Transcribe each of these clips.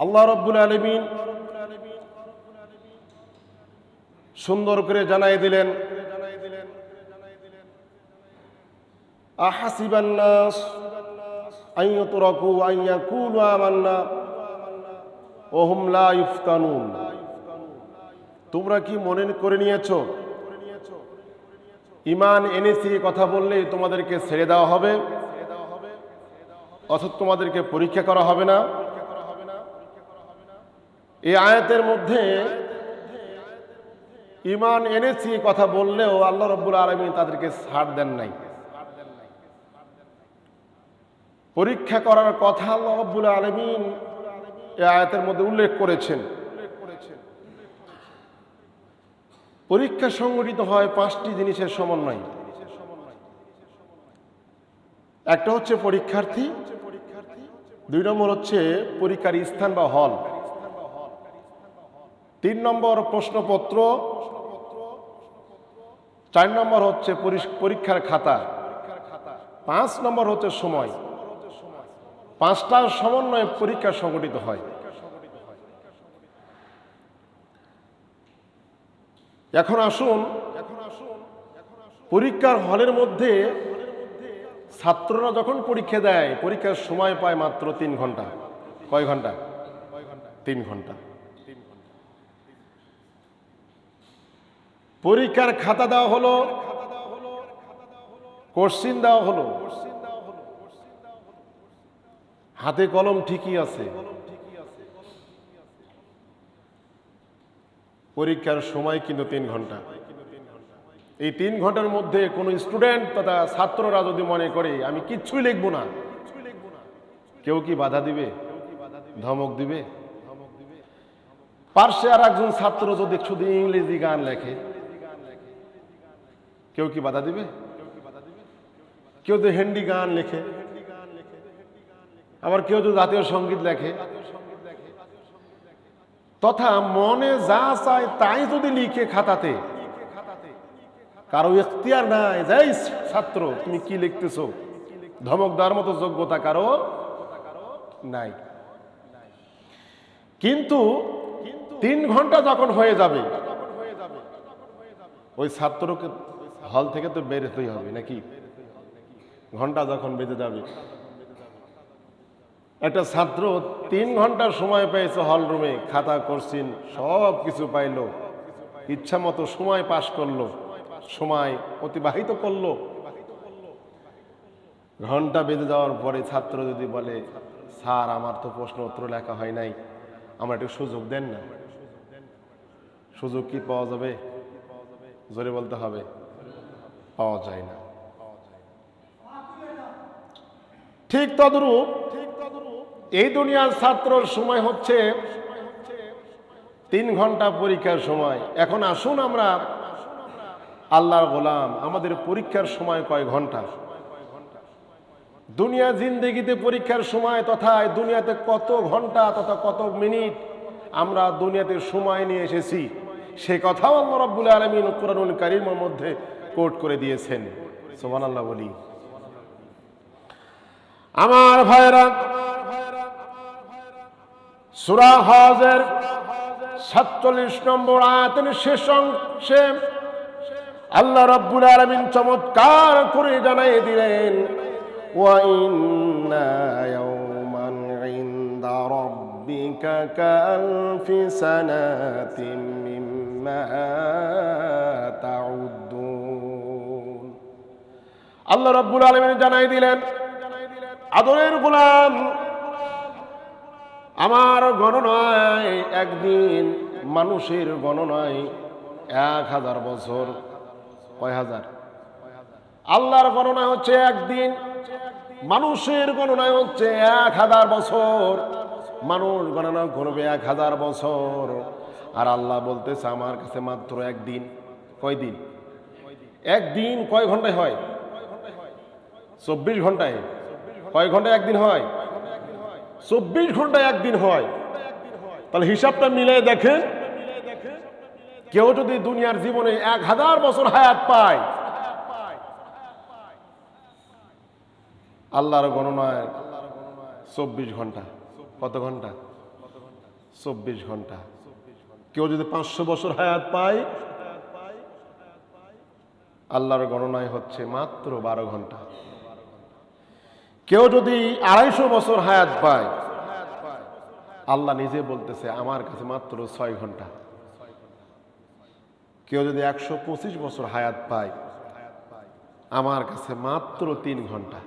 আল্লাহ রব্বুল আলমিন সুন্দর করে জানাই দিলেন লা তোমরা কি মনে করে নিয়েছো? ইমান এনেছি কথা বললেই তোমাদেরকে ছেড়ে দেওয়া হবে, অথচ তোমাদেরকে পরীক্ষা করা হবে না। এই আয়াতের মধ্যে ইমান এনেছি কথা বললেও আল্লাহ রব্বুল আলমী তাদেরকে ছাড় দেন নাই। পরীক্ষা করার কথা আল্লাহ রব্বুল আলমিন এই আয়াতের মধ্যে উল্লেখ করেছেন। পরীক্ষা সংগঠিত হয় পাঁচটি জিনিসের সমন্বয়। একটা হচ্ছে পরীক্ষার্থী, দুই নম্বর হচ্ছে পরীক্ষার স্থান বা হল। তিন নম্বর প্রশ্নপত্র, চার নম্বর হচ্ছে পরীক্ষার খাতা, পাঁচ নম্বর হচ্ছে সময়, পাঁচটার সমন্বয়ে পরীক্ষা সংগঠিত হয়। এখন আসুন, পরীক্ষার হলের মধ্যে ছাত্ররা যখন পরীক্ষা দেয়, পরীক্ষার সময় পায় মাত্র তিন ঘণ্টা। কয় ঘণ্টা? তিন ঘণ্টা। পরীক্ষার খাতা দেওয়া হলো, কোশ্চিন দেওয়া হলো। হাতে কলম ঠিকই আছে। পরীক্ষার সময় কিন্তু তিন ঘণ্টা। এই তিন ঘণ্টার মধ্যে কোনো স্টুডেন্ট তথা ছাত্ররা যদি মনে করে, আমি কিচ্ছুই লিখব না। কেউ কি বাধা দিবে? ধমক দিবে? পার্শ্বে আর একজন ছাত্র যদি শুধু ইংরেজি গান লেখে কেউ কি বাধা দিবে? কেউ তো হিন্দি গান লেখে। আবার কেউ তো জাতীয় সংগীত লেখে। তথা মনে যা চায় তাই যদি লিখে খাতাতে। কারও এখতিয়ার নাই, যাই ছাত্র, তুমি কি লিখতেছো? ধমক দেওয়ার মতো যোগ্যতা কারও নাই। কিন্তু তিন ঘণ্টা যখন হয়ে যাবে, ওই ছাত্রকে হল থেকে তো বেরোতেই হবে, নাকি? ঘণ্টা যখন বেঁধে যাবে। একটা ছাত্র তিন ঘণ্টার সময় পেয়েছে হল রুমে, খাতা করছেন সব কিছু পাইল। ইচ্ছা মতো সময় পাশ করল, সময় অতিবাহিত করল। ঘণ্টা বেঁধে যাওয়ার পরে ছাত্র যদি বলে, স্যার, আমার তো প্রশ্ন উত্তর লেখা হয় নাই, আমার একটু সুযোগ দেন না। সুযোগ কি পাওয়া যাবে? জোরে বলতে হবে। পাওয়া যায় না। ঠিক তদরূপ এই দুনিয়ার ছাত্রর সময় হচ্ছে তিন ঘণ্টা পরীক্ষার সময়। এখন আসুন আমরা আল্লাহর গোলাম, আমাদের পরীক্ষার সময় কয় ঘণ্টা? দুনিয়া জিন্দেগিতে পরীক্ষার সময় তথা দুনিয়াতে কত ঘণ্টা তথা কত মিনিট আমরা দুনিয়াতে সময় নিয়ে এসেছি। সে কথাও আল্লাহ রব্বুল আলমিন কোরআনুল কারিমের মধ্যে কোট করে দিয়েছেন। সোমান আল্লাহ বলি। আমার ভাইরা, সুরা হজের সাতচল্লিশ নম্বর আয়াতের শেষ অংশে আল্লাহ রব্বুল আলমিন চমৎকার করে জানাই দিলেন কালফি সানাতিম আল্লাহ রব্বুল আলমিন জানাই দিলেন, আদরের গোলাম, আমার গণনায় একদিন মানুষের গণনায় এক হাজার বছর, কয় হাজার? আল্লাহর গণনা হচ্ছে একদিন, মানুষের গণনায় হচ্ছে এক হাজার বছর, মানুষ গণনা করবে এক হাজার বছর। আর আল্লাহ বলতেছে, আমার কাছে মাত্র একদিন। কয় দিন একদিন কয় ঘন্টায় হয়? চব্বিশ ঘন্টায় কয় ঘন্টায় একদিন হয়? চব্বিশ ঘন্টায় একদিন হয়। তাহলে হিসাবটা মিলে দেখেন কেউ যদি দুনিয়ার জীবনে এক হাজার বছর হায়াত পায়, আল্লাহর গণনায় চব্বিশ ঘণ্টা কত ঘণ্টা চব্বিশ ঘণ্টা কেউ যদি পাঁচশো বছর হায়াত পায়, আল্লাহর গণনায় হচ্ছে মাত্র বারো ঘণ্টা কেউ যদি আড়াইশো বছর হায়াত পায়, আল্লাহ নিজে বলতেছে, আমার কাছে মাত্র ছয় ঘণ্টা। কেউ যদি একশো পঁচিশ বছর হায়াত পায়, আমার কাছে মাত্র তিন ঘণ্টা।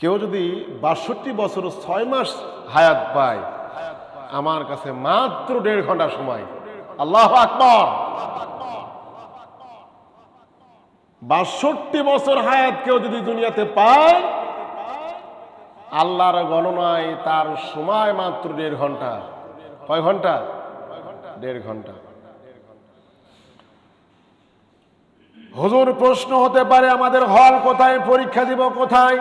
কেউ যদি বাষট্টি বছর ছয় মাস হায়াত পায়, আমার কাছে মাত্র দেড় ঘণ্টা সময়। আল্লাহ আকবর। বাষট্টি বছর হায়াত কেউ যদি দুনিয়াতে পায়, আল্লাহর গণনায় তার সময় মাত্র দেড় ঘণ্টা। কয় ঘণ্টা? দেড় ঘণ্টা। হুজুর, প্রশ্ন হতে পারে আমাদের হল কোথায়, পরীক্ষা দিব কোথায়?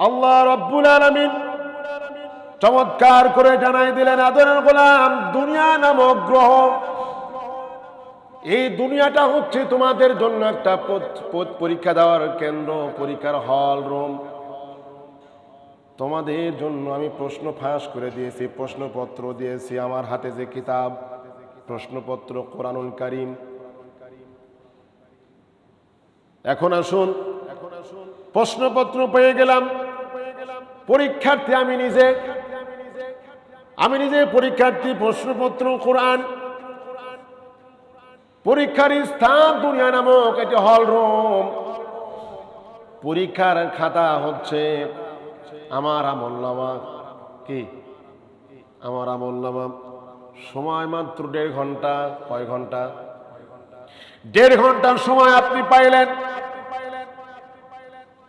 আল্লাহ রব্বুল আলামিন চমৎকার করে জানাই দিলেন, আদরের গোলাম, দুনিয়া নামক গ্রহ এই দুনিয়াটা হচ্ছে তোমাদের জন্য একটা পরীক্ষা দেওয়ার কেন্দ্র, পরীক্ষার হল, রুম। তোমাদের জন্য আমি প্রশ্ন ফাঁস করে দিয়েছি, প্রশ্নপত্র দিয়েছি, আমার হাতে যে কিতাব, প্রশ্নপত্র, কোরআনুল কারিম। এখন আসুন, প্রশ্নপত্র পেয়ে গেলাম। পরীক্ষার্থী আমি নিজে। আমি নিজে পরীক্ষার্থী, প্রশ্নপত্র, কোরআন। পরীক্ষার স্থান দুনিয়া নামক একটি হল রুম পরীক্ষার খাতা হচ্ছে আমার আমল্লামা কি? আমার আমল্লামা সময় মাত্র দেড় ঘণ্টা। কয় ঘণ্টা? দেড় ঘণ্টার সময় আপনি পাইলেন।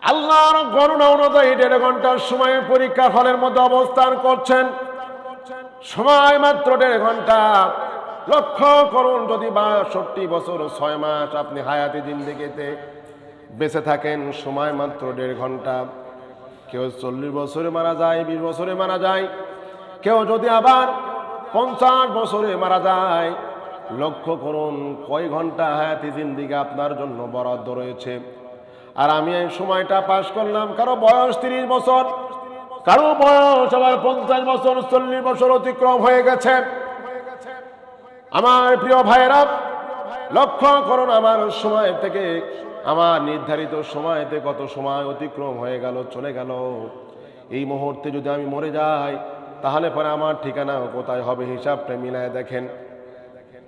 আল্লাহর গণনা অনুযায়ী দেড় ঘণ্টার সময় পরীক্ষা হলের মধ্যে অবস্থান করছেন। সময় মাত্র দেড় ঘণ্টা। লক্ষ্য করুন, যদি বাষট্টি বছর, ছয় মাস আপনি হায়াতি জিন্দিগিতে বেঁচে থাকেন, সময় মাত্র দেড় ঘণ্টা। কেউ চল্লিশ বছরে মারা যায়, বিশ বছরে মারা যায়। কেউ যদি আবার পঞ্চাশ বছরে মারা যায়, লক্ষ্য করুন, কয় ঘণ্টা হায়াতি জিন্দিগি আপনার জন্য বরাদ্দ রয়েছে। আর আমি এই সময়টা পাশ করলাম, কারও বয়স তিরিশ বছর, কারও বয়স আবার পঞ্চাশ বছর, চল্লিশ বছর অতিক্রম হয়ে গেছে। আমার প্রিয় ভাইয়েরা লক্ষ্য করুন আমার সময় থেকে, আমার নির্ধারিত সময়তে কত সময় অতিক্রম হয়ে গেল, চলে গেল। এই মুহূর্তে যদি আমি মরে যাই, তাহলে পরে আমার ঠিকানা কোথায় হবে হিসাবটা মিলায় দেখেন।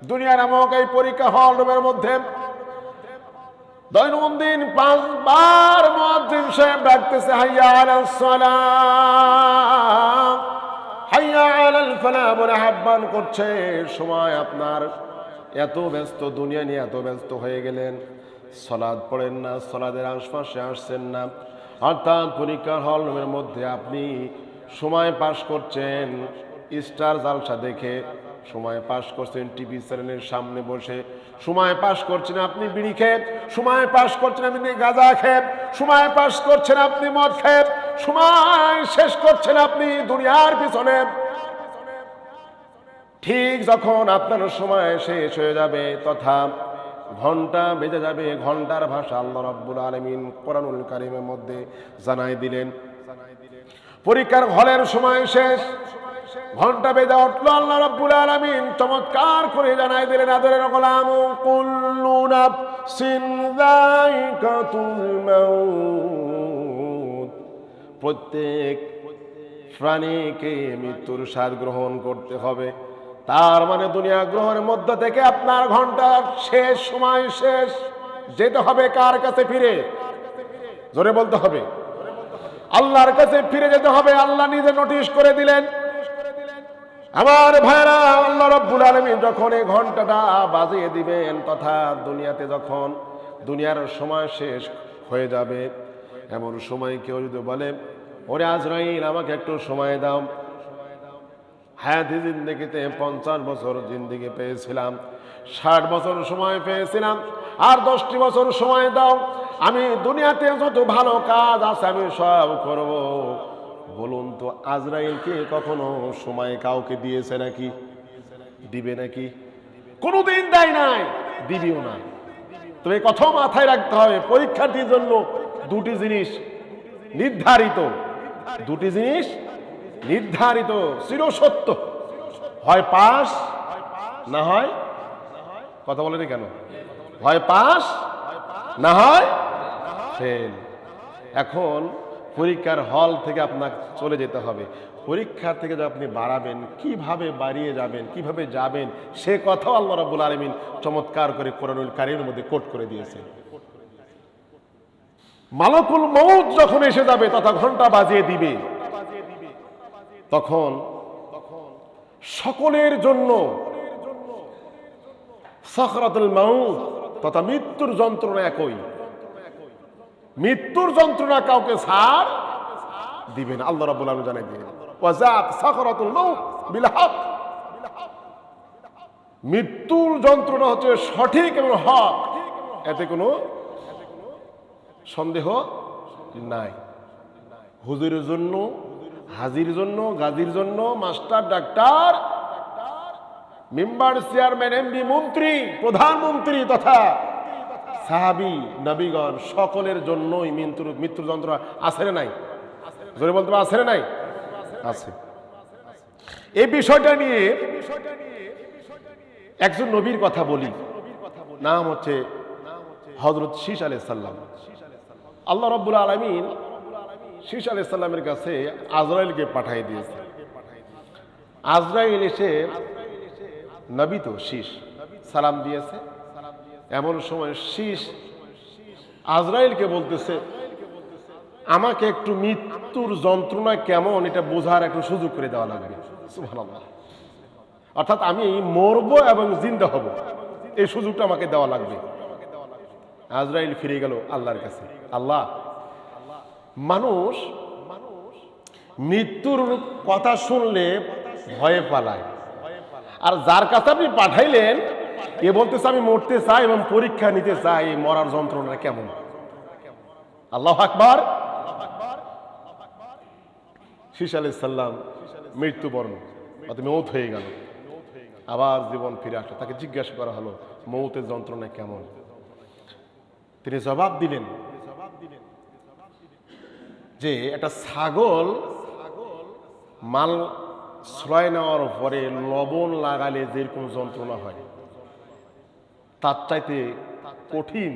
দুনিয়া নামক এই পরীক্ষা হল রুমের মধ্যে দৈনন্দিন পাঁচবার মুয়াজ্জিন সাহেব ডাকতেছে, হাইয়া সালাম। হাইয়া আলাল ফালাহ বলে আহ্বান করছে। সময় আপনার এত ব্যস্ত, দুনিয়া নিয়ে এত ব্যস্ত হয়ে গেলেন। সলাদ পড়েন না, সলাদের আশপাশে আসছেন না। অর্থাৎ পরীক্ষার হল মধ্যে আপনি সময় পাস করছেন। স্টার জালসা দেখে সময় পাস করছেন, টিভি চ্যানেলের সামনে বসে। সময় পাস করছেন আপনি বিড়ি খেয়ে সময় পাস করছেন আপনি গাঁজা খেয়ে সময় পাস করছেন আপনি মদ খেয়ে সময় শেষ করছেন আপনি দুনিয়ার পিছনে। ঠিক যখন আপনার সময় শেষ হয়ে যাবে, তথা ঘণ্টা বেজে যাবে, ঘণ্টার ভাষা আল্লাহ রাব্বুল আলমিন কোরআনুল কারিমের মধ্যে জানাই দিলেন। পরীক্ষার হলের সময় শেষ, ঘণ্টা বেজে উঠল আল্লাহ রাব্বুল আলামিন, চমৎকার করে জানাই দিলেন আদরের গোলাম, কুল্লু নাফসিন যায়িকাতুল মাউত। প্রত্যেক প্রাণীকে মৃত্যুর স্বাদ গ্রহণ করতে হবে। তার মানে দুনিয়া গ্রহণের মধ্য থেকে আপনার ঘণ্টার শেষ, সময় শেষ। যেতে হবে কার কাছে ফিরে? জোরে বলতে হবে। আল্লাহর কাছে ফিরে যেতে হবে। আল্লাহ নিজে নোটিশ করে দিলেন। আমার ভাইরা, আল্লাহ রব্বুল আলমী যখন এই ঘন্টাটা বাজিয়ে দিবেন, তথা দুনিয়াতে যখন দুনিয়ার সময় শেষ হয়ে যাবে, এমন সময় কেউ যদি বলে ওরে আজরাইল, আমাকে একটু সময় দাও। হায়াতি জিন্দিগিতে পঞ্চাশ বছর জিন্দিগি পেয়েছিলাম। ষাট বছর সময় পেয়েছিলাম, আর দশটি বছর সময় দাও। আমি দুনিয়াতে যত ভালো কাজ আছে আমি সব করব। বলুন তো আজরাইলকে কখনো সময় কাউকে দিয়েছে নাকি? দিবে নাকি? কোনোদিন দেয় নাই, দিবিও না। তবে কথা মাথায় রাখতে হবে, পরীক্ষার্থীর জন্য দুটি জিনিস নির্ধারিত। দুটি জিনিস নির্ধারিত, চিরসত্য। হয় পাস, না হয়, কথা বলেনি কেন? হয় পাস, না হয় এখন পরীক্ষার হল থেকে আপনার চলে যেতে হবে। পরীক্ষার থেকে যে আপনি বাড়াবেন, কীভাবে বাড়িয়ে যাবেন, কীভাবে যাবেন, সে কথাও আল্লাহ রাব্বুল আলমিন চমৎকার করে কোরআনুল কারিমের মধ্যে কোট করে দিয়েছেন। মালকুল মৌত যখন এসে যাবে, তথা ঘণ্টা বাজিয়ে দিবে। তখন সকলের জন্য সখরাতুল মাউত তথা মৃত্যুর যন্ত্রণা একই। মৃত্যুর যন্ত্রণা কাউকে ছাড় দিবেন আল্লাহ রাব্বুল আলামিন জানাই দিবেন সাখরাতুল মাউত বিল হক। মৃত্যুর যন্ত্রণা হচ্ছে সঠিক এবং হক। এতে কোনো সন্দেহ নাই। হুজুরের জন্য, হাজির জন্য, গাজীর জন্য, master, doctor, member, chairman MP মন্ত্রী, প্রধানমন্ত্রী তথা সাহাবি, নবীগণ, সকলের জন্যই মৃত্যুর মৃত্যুর যন্ত্রণা আছে নাই? জোরে বলতে আছে নাই? আছে। এই বিষয়টা নিয়ে একজন নবীর কথা বলি। নাম হচ্ছে হজরত শীষ আলাই সাল্লাম আল্লাহ রব্বুল আলমিন শীষ আলাই সাল্লামের কাছে আজরাইলকে পাঠাই দিয়েছে। আজরাইল এসে নবী তো শীষ সালাম দিয়েছে। এমন সময় শীষ আজরাইলকে বলতেছে, আমাকে একটু মৃত্যুর যন্ত্রণা কেমন এটা বোঝার একটু সুযোগ করে দেওয়া লাগবে। অর্থাৎ আমি মরবো এবং জিন্দা হব, এই সুযোগটা আমাকে দেওয়া লাগবে। আজরাইল ফিরে গেল আল্লাহর কাছে। আল্লাহ। মানুষ মৃত্যুর কথা শুনলে ভয়ে পালায়। আর যার কাছে আপনি পাঠাইলেন, এ বলতেছে, আমি মরতে চাই এবং পরীক্ষা নিতে চাই মরার যন্ত্রণা কেমন? আল্লাহ আকবার। শীষ আলি সাল্লাম মৃত্যুবরণ। অর্থাৎ মৌত হয়ে গেল। আবার জীবন ফিরে আসলো। তাকে জিজ্ঞাসা করা হলো, মৌতের যন্ত্রণা কেমন? তিনি জবাব দিলেন যে একটা ছাগল মাল ছয় নেওয়ার পরে লবণ লাগালে যেরকম যন্ত্রণা হয়, তার চাইতে কঠিন,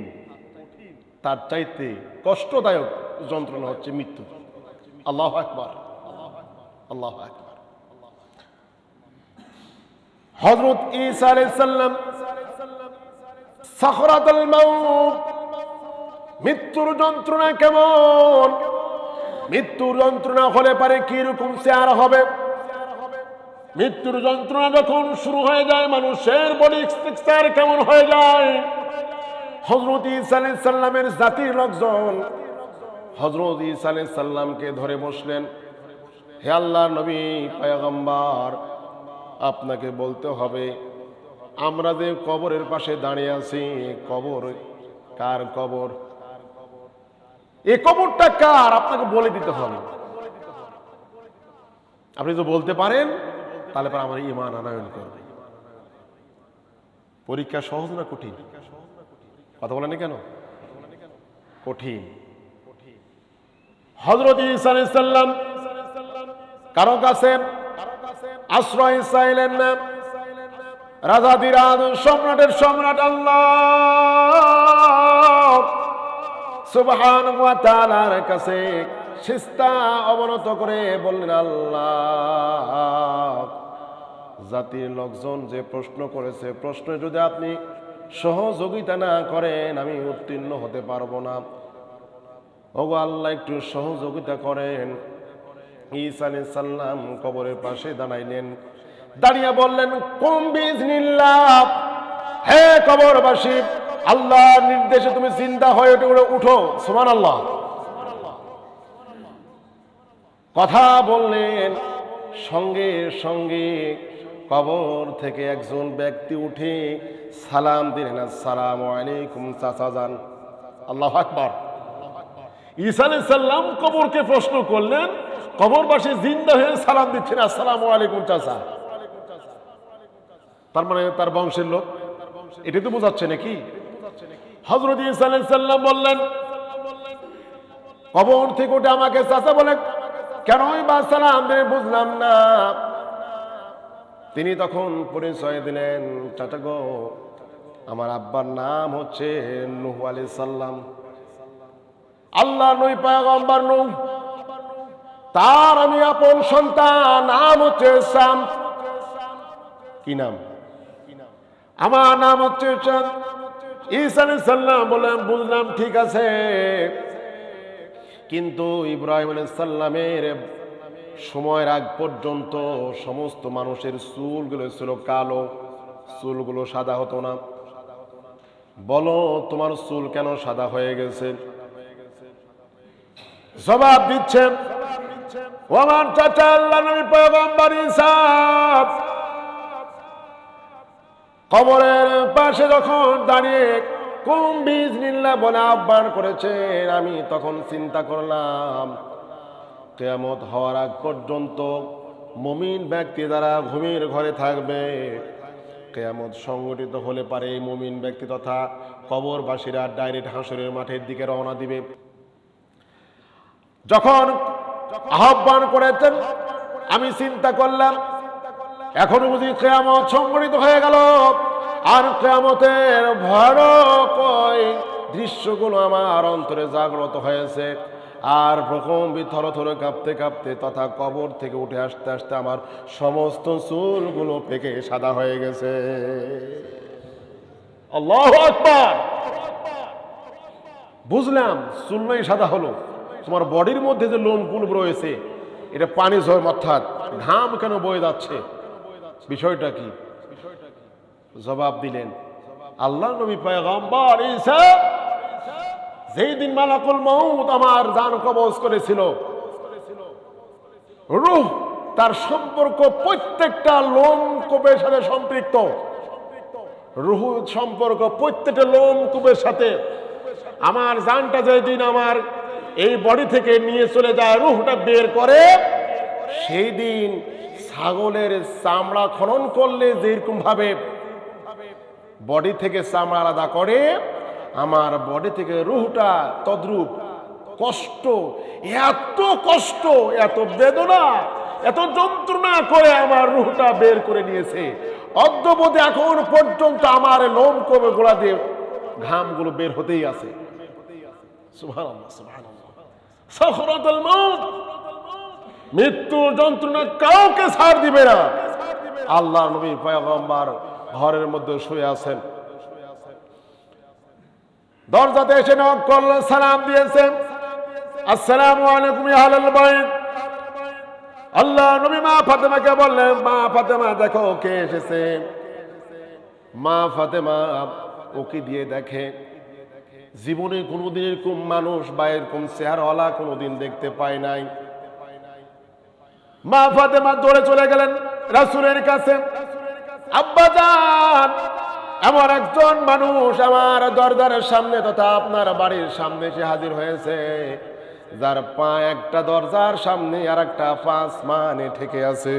তার চাইতে কষ্টদায়ক যন্ত্রণা হচ্ছে মৃত্যু। আল্লাহ আকবার আল্লাহ আকবার। হজরত ঈসা আলাইহিস সালাম মৃত্যুর যন্ত্রণা কেমন? মৃত্যুর যন্ত্রণা হলে পারে কি রকম চেয়ার হবে? মৃত্যুর যন্ত্রণা যখন শুরু হয়ে যায়, মানুষের বডি স্ট্রাকচার কেমন হয়ে যায়? হজরত ঈসা আলাইহিস সালামের জাতির লোকজন হজরত সালামকে ধরে বসলেন, হে আল্লাহ নবী, পয়গম্বর, আপনাকে বলতে হবে, আমরা যে কবরের পাশে দাঁড়িয়ে আছি, কবর কার কবর? এই কবরটা কার? আপনাকে বলে দিতে হবে। আপনি তো বলতে পারেন, তাহলে পর আমার ইমান আনায়ন করবে। পরীক্ষা সহজ না কঠিন? কথা বলেন কেন? কঠিন। হজরত ঈসা আলাইহিস সালাম কারও কাছে আশ্রয় চাইলেন না। রাজা দিরাজ সম্রাটের সম্রাট আল্লাহ। সুবহান কাছে সিস্তা অবনত করে বললেন, আল্লাহ, জাতির লোকজন যে প্রশ্ন করেছে, প্রশ্নে যদি আপনি সহযোগিতা না করেন, আমি উত্তীর্ণ হতে পারব না। ওগো আল্লাহ, একটু সহযোগিতা করেন। ঈসা আলাইহিস সালাম কবরের পাশে দাঁড়াইলেন। দাঁড়িয়ে বললেন, কুম বিজনিল্লাহ হে কবরবাসী আল্লাহর নির্দেশে তুমি চিন্তা হয়ে উঠে উঠো সুমান আল্লাহ কথা বললেন, সঙ্গে সঙ্গে কবর থেকে একজন ব্যক্তি উঠে সালাম দিলেন সালাম আলাইকুম চাচা যান আল্লাহ আকবার। ঈসা সালাম কবরকে প্রশ্ন করলেন, কবরবাসী জিন্দা হয়ে সালাম দিচ্ছেন, আসসালাম আলাইকুম চাচা। তার মানে তার বংশের লোক? এটাই তো বোঝাচ্ছে নাকি? হজরত ইসাল্লাম বললেন, কবর থেকে উঠে আমাকে চাচা বলে কেনই বা সালাম বুঝলাম না? তিনি তখন পরিচয় দিলেন, চাচা গো, আমার আব্বার নাম হচ্ছে নুহ আলী সাল্লাম আল্লাহ নই পায়গম্বর নু তার আমি আপন সন্তান, নাম হচ্ছে সাম কি নাম? আমার নাম হচ্ছে চাঁদ। বললাম বুঝলাম, ঠিক আছে। কিন্তু ইব্রাহিম আলাইহিস সাল্লামের সময়ের আগ পর্যন্ত সমস্ত মানুষের চুলগুলো ছিল কালো, চুলগুলো সাদা হতো না। বলো, তোমার চুল কেন সাদা হয়ে গেছে? জবাব দিচ্ছেন আমার চাচা আল্লাহ নবী, পয়গম্বর ঈসা কবরের পাশে যখন দাঁড়িয়ে কোন বীজ নিল্লা বলে আহ্বান করেছেন, আমি তখন চিন্তা করলাম, কেয়ামত হওয়ার আগ পর্যন্ত মমিন ব্যক্তি দ্বারা ঘুমের ঘরে থাকবে, কেয়ামত সংগঠিত হলে পারে এই মমিন ব্যক্তি তথা কবরবাসীরা ডাইরেক্ট হাসরের মাঠের দিকে রওনা দিবে। যখন আহ্বান করেছেন, আমি চিন্তা করলাম এখন বুঝি কেয়ামত সংগঠিত হয়ে গেল। আর কেয়ামতের ভয়ানক দৃশ্যগুলো আমার অন্তরে জাগ্রত হয়েছে। আর প্রকম্বি থর থরে কাঁপতে কাঁপতে তথা কবর থেকে উঠে আসতে আসতে আমার সমস্ত চুলগুলো পেকে সাদা হয়ে গেছে। বুঝলাম চুলনাই সাদা হলো। তোমার বডির মধ্যে যে লোমগুলো রয়েছে, এটা পানি ঝড় অর্থাৎ ঘাম কেন বয়ে যাচ্ছে? বিষয়টা কি? জবাব দিলেন, আল্লাহ নবী পয়গম্বর ঈসা, যেই দিন মালাকুল মউত আমার জান কবজ করেছিল, রূহ তার সম্পর্ক প্রত্যেকটা লোম কোপের সাথে সম্পৃক্ত। রুহ সম্পর্ক প্রত্যেকটা লোম কুবের সাথে। আমার জানটা যেদিন আমার এই বডি থেকে নিয়ে চলে যায়, রুহটা বের করে, সেই দিন ছাগলের চামড়া খনন করলে যেরকম ভাবে বডি থেকে চামড়া আলাদা করে, আমার বডি থেকে রুহটা তদ্রূপ কষ্ট, এত কষ্ট, এত বেদনা, এত যন্ত্রণা করে আমার রুহটা বের করে নিয়েছে অদ্যবধি এখন পর্যন্ত আমার লোম কবে গোড়া দিয়ে ঘামগুলো বের হতেই আছে। মৃত্যুর যন্ত্রণা কাউকে ছাড় দিবে না। আল্লাহ নবী পয়গম্বর ঘরের মধ্যে শুয়ে আছেন। দরজাতে এসে নক করলেন, সালাম দিয়েছেন। আসসালামু আলাইকুম আহলাল বাইত। আল্লাহ নবী মা ফাতেমাকে বললেন, মা ফাতেমা, দেখো কে এসেছে। মা ফাতেমা ওকে দিয়ে দেখে? জীবনে কোনোদিন এরকম মানুষ বা এরকম চেহারাওয়ালা কোনোদিন দেখতে পায় নাই। মা ফাতেমা দৌড়ে চলে গেলেন রাসূলের কাছে। আব্বা যান এমন একজন মানুষ আমার দরজারের সামনে তথা আপনার বাড়ির সামনে এসে হাজির হয়েছে। যার পা একটা দরজার সামনে আর একটা পাঁচ মানে ঠেকে আছে।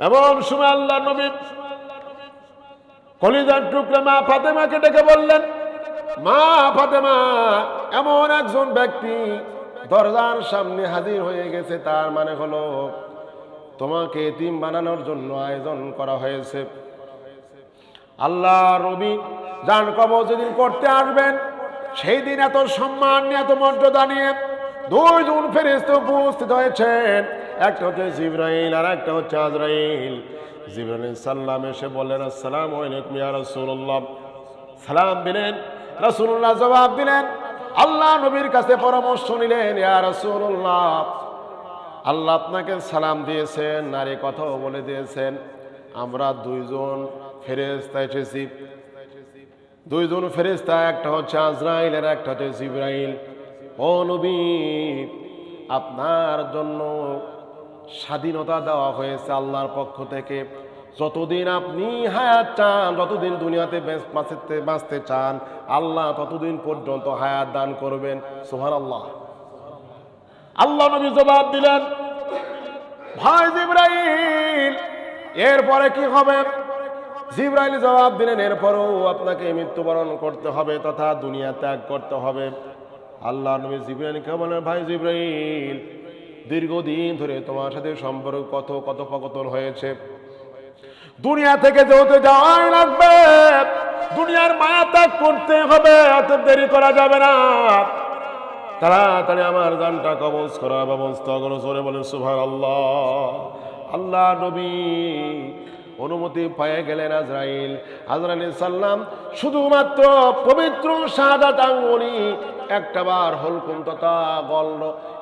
এমন সময় আল্লাহ নবী কলিজার টুকরা মা ফাতেমাকে ডেকে বললেন, মা ফাতেমা, এমন একজন ব্যক্তি দরজার সামনে হাজির হয়ে গেছে, তার মানে হলো তোমাকে এতিম বানানোর জন্য আয়োজন করা হয়েছে। আল্লাহ রবি যান কবর যেদিন করতে আসবেন, সেই দিন এত সম্মান এত মর্যাদা নিয়ে দুইজন ফেরেস্ত উপস্থিত হয়েছেন। একটা হচ্ছে জিব্রাইল আর একটা হচ্ছে আজরাইল। জিব্রাইল সাল্লাম এসে বললেন, আসসালাম আলাইকুম ইয়া রাসূলুল্লাহ। সালাম দিলেন, রাসূলুল্লাহ জবাব দিলেন আল্লাহ নবীর কাছে পরামর্শ নিলেন আল্লাহ আপনাকে সালাম দিয়েছেন, নারী কথাও বলে দিয়েছেন। আমরা দুইজন ফেরেস্তা এসেছি। দুইজন ফেরেস্তা একটা হচ্ছে আজরাইল আর একটা হচ্ছে জিব্রাইল। ও নবী, আপনার জন্য স্বাধীনতা দেওয়া হয়েছে আল্লাহর পক্ষ থেকে। যতদিন আপনি হায়াত চান, যতদিন দুনিয়াতে বাঁচতে বাঁচতে চান, আল্লাহ ততদিন পর্যন্ত হায়াত দান করবেন। সুহান আল্লাহ আল্লাহ নবী জবাব দিলেন, ভাই জিব্রাইল, এরপরে কি হবে? জিব্রাইল জবাব দিলেন, এরপরও আপনাকে মৃত্যুবরণ করতে হবে তথা দুনিয়া ত্যাগ করতে হবে। আল্লাহ নবী জিব্রাইলকে বলেন ভাই জিব্রাইল, দীর্ঘদিন ধরে তোমার সাথে সম্পর্ক কত পকতন হয়েছে। দুনিয়া থেকে যেহেতু যাওয়াই লাগবে, দুনিয়ার মায়া ত্যাগ করতে হবে এত দেরি করা যাবে না। তাড়াতাড়ি আমার গানটা কবজ করার ব্যবস্থা করো, জোরে বলেন সুভার আল্লাহ আল্লাহ নবী অনুমতি পেয়ে গেলেন আজরাইল। আজরাইল সাল্লাম শুধুমাত্র পবিত্র সাদা আঙ্গুলি একটা বার হলকুম তথা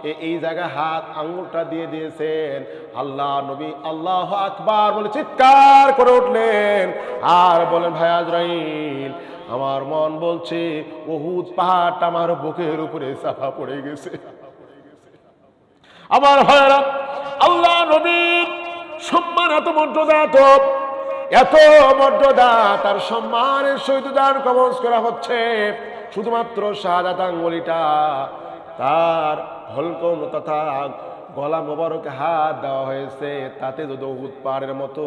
এ- এই জায়গায় হাত আঙ্গুলটা দিয়ে দিয়েছেন। আল্লাহ নবী, আল্লাহ আকবার বলে চিৎকার করে উঠলেন। আর বলেন, ভাই আজরাইল, আমার মন বলছে বহুত পাহাড়টা আমার বুকের উপরে চাপা পড়ে গেছে। আমার ভাইয়েরা, আল্লাহ নবীর সম্মান এত মর্যাদা, এত এত মর্যাদা, তার সম্মানের সহিত দান কবজ করা হচ্ছে। শুধুমাত্র শাহাদাত আঙ্গুলিটা তার হলকম তথা গলা মোবারকে হাত দেওয়া হয়েছে, তাতে যদি উহুদ পাহাড়ের মতো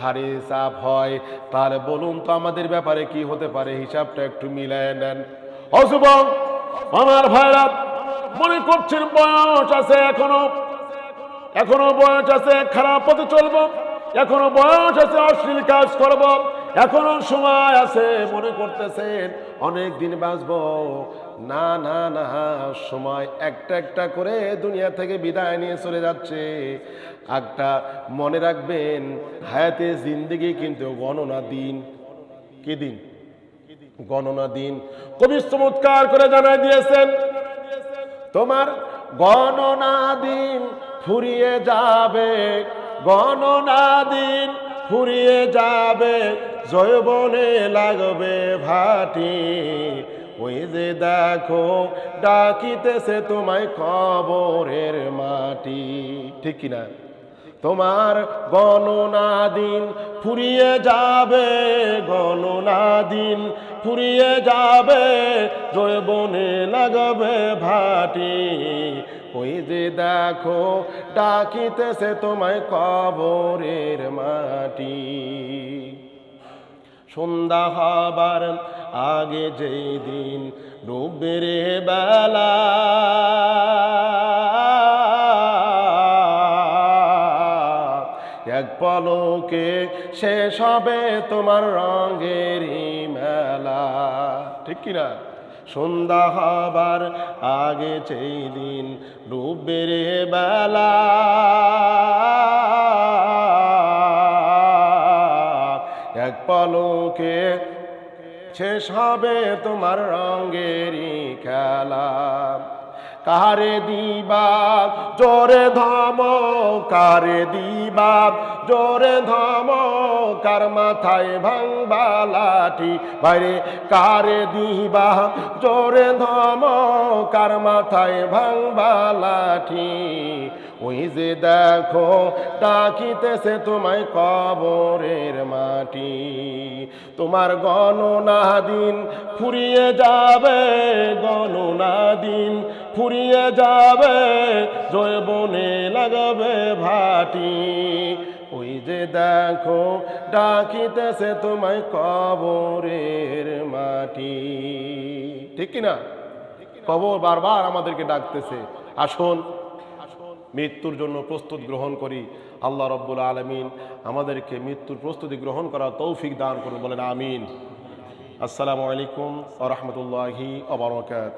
ভারী চাপ হয়, তাহলে বলুন তো আমাদের ব্যাপারে কি হতে পারে? হিসাবটা একটু মিলায় নেন। অযুবক আমার ভাইরা, মনে করছেন বয়স আছে এখনও? এখনও বয়স আছে, খারাপ পথে চলবো? এখনও বয়স আছে, অশ্লীল কাজ করব? এখনও সময় আছে, মনে করতেছেন অনেক দিন বাঁচবো। না না না, সময় একটা একটা করে দুনিয়া থেকে বিদায় নিয়ে চলে যাচ্ছে। একটা মনে রাখবেন, হায়াতে জিন্দিগি কিন্তু গণনা দিন। কি দিন? গণনা দিন। কবি চমৎকার করে জানাই দিয়েছেন, তোমার গণনা দিন ফুরিয়ে যাবে। গণনা দিন ফুরিয়ে যাবে, জয়বনে লাগবে ভাটি। ওই যে দেখো, ডাকিতেছে তোমায় কবরের মাটি। ঠিক কিনা? তোমার গণনা দিন ফুরিয়ে যাবে, গণনা দিন ফুরিয়ে যাবে, জয়বনে লাগবে ভাটি। ওই যে দেখো, ডাকিতেছে তোমায় কবরের মাটি। সন্ধ্যা হবার আগে যেই দিন ডুবের বেলা, এক পলকে শেষ হবে তোমার রঙেরই মেলা। ঠিক কিনা? সন্ধ্যা হবার আগে সেই দিন ডুবের বেলা এক পলকে শেষ হবে তোমার রঙেরই খেলা। কারে দিবা? জোরে ধম কারে দিবা? জোরে ধম, কার মাথায় ভাঙবা লাঠি? বাইরে কারে দিবা? জোরে ধম, কার মাথায় ভাঙবা লাঠি? ওই যে দেখো, ডাকিতেছে তোমায় কবরের মাটি। তোমার গণনা দিন ফুরিয়ে যাবে, গণনা দিন ফুরিয়ে যাবে জয়বনে লাগাবে ভাটি। ওই যে দেখো, ডাকিতেছে তোমায় কবরের মাটি। ঠিক কিনা? কবর বারবার আমাদেরকে ডাকতেছে। আসুন, মৃত্যুর জন্য প্রস্তুত গ্রহণ করি। আল্লাহ রব্বুল আলমিন আমাদেরকে মৃত্যুর প্রস্তুতি গ্রহণ করার তৌফিক দান করুন, বলেন আমিন। আসসালামু আলাইকুম আ রহমতুল্লাহি আবরকাত